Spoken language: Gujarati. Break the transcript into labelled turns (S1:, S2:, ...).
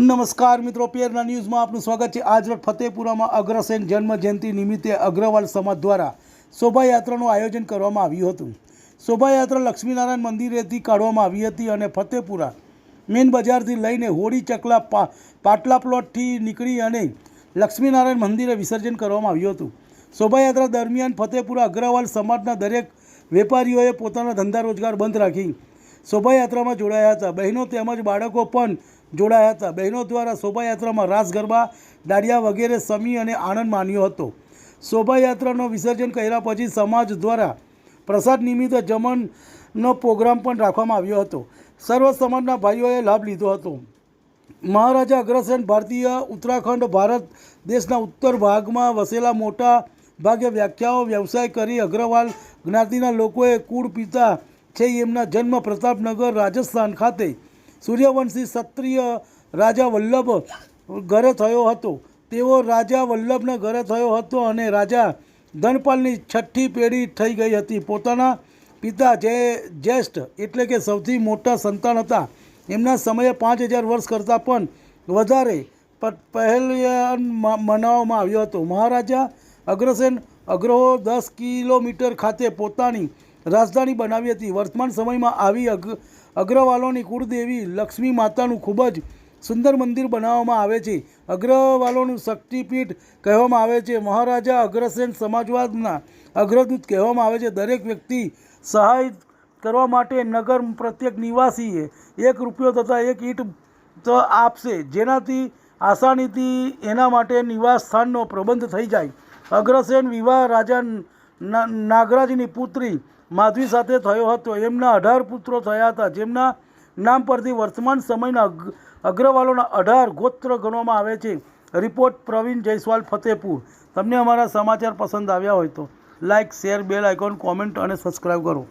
S1: નમસ્કાર મિત્રો પેરના ન્યૂઝમાં આપનું સ્વાગત છે. આજ ફતેપુરામાં અગ્રસેન જન્મ જયંતિ નિમિત્તે અગ્રવાલ સમાજ દ્વારા શોભાયાત્રાનું આયોજન કરવામાં આવ્યું હતું. શોભાયાત્રા લક્ષ્મીનારાયણ મંદિરેથી કાઢવામાં આવી હતી અને ફતેપુરા મેન બજારથી લઈને હોળી ચકલા પાટલા પ્લોટથી નીકળી અને લક્ષ્મીનારાયણ મંદિરે વિસર્જન કરવામાં આવ્યું હતું. શોભાયાત્રા દરમિયાન ફતેપુરા અગ્રવાલ સમાજના દરેક વેપારીઓએ પોતાના ધંધા રોજગાર બંધ રાખી શોભાયાત્રામાં જોડાયા હતા. બહેનો તેમજ બાળકો પણ જોડાયા હતા. બહેનો દ્વારા શોભાયાત્રામાં રાસ ગરબા, દાડિયા વગેરે સમી અને આનંદ માન્યો હતો. શોભાયાત્રાનો વિસર્જન કર્યા પછી સમાજ દ્વારા પ્રસાદ નિમિત્તે જમણનો પ્રોગ્રામ પણ રાખવામાં આવ્યો હતો. સર્વ સમાજના ભાઈઓએ લાભ લીધો હતો. મહારાજા અગ્રસેન ભારતીય ઉત્તરાખંડ ભારત દેશના ઉત્તર ભાગમાં વસેલા મોટા ભાગે વ્યાખ્યાઓ વ્યવસાય કરી અગ્રવાલ જ્ઞાતિના લોકોએ કુળ પિતા છે એમના જન્મ પ્રતાપનગર, રાજસ્થાન ખાતે સૂર્યવંશી ક્ષત્રિય રાજા વલ્લભ ઘરે થયો હતો. તેઓ રાજા વલ્લભના ઘરે થયો હતો અને રાજા ધનપાલની છઠ્ઠી પેઢી થઈ ગઈ હતી. પોતાના પિતા જે જ્યેષ્ઠ એટલે કે સૌથી મોટા સંતાન હતા. એમના સમયે પાંચ હજાર વર્ષ કરતાં પણ વધારે પહેલાં મનાવવામાં આવ્યો હતો. મહારાજા અગ્રસેન અગ્રહો દસ કિલોમીટર ખાતે પોતાની રાજધાની બનાવી હતી. વર્તમાન સમયમાં આવી અગ અગ્રવાલોની કુળદેવી લક્ષ્મી માતાનું ખૂબ જ સુંદર મંદિર બનાવવામાં આવે છે. અગ્રવાલોનું શક્તિપીઠ કહેવામાં આવે છે. મહારાજા અગ્રસેન સમાજવાદના અગ્રદૂત કહેવામાં આવે છે. દરેક વ્યક્તિ સહાય કરવા માટે નગર પ્રત્યેક નિવાસીએ એક રૂપિયો તથા એક ઈંટ તો આપશે. જેનાથી આસાનીથી એના માટે નિવાસ સ્થાનનો પ્રબંધ થઈ જાય. અગ્રસેન વિવાહ રાજા નાગરાજની પુત્રી માધવી સાથે થયો હતો. એમના અઢાર પુત્રો થયા હતા. જેમના નામ પરથી વર્તમાન સમયના અગ્રવાલોના અઢાર ગોત્ર ગણવામાં આવે છે. રિપોર્ટ પ્રવીણ જયસ્વાલ, ફતેપુર. તમને અમારા સમાચાર પસંદ આવ્યા હોય તો like share, bell icon, comment અને સબસ્ક્રાઈબ કરો.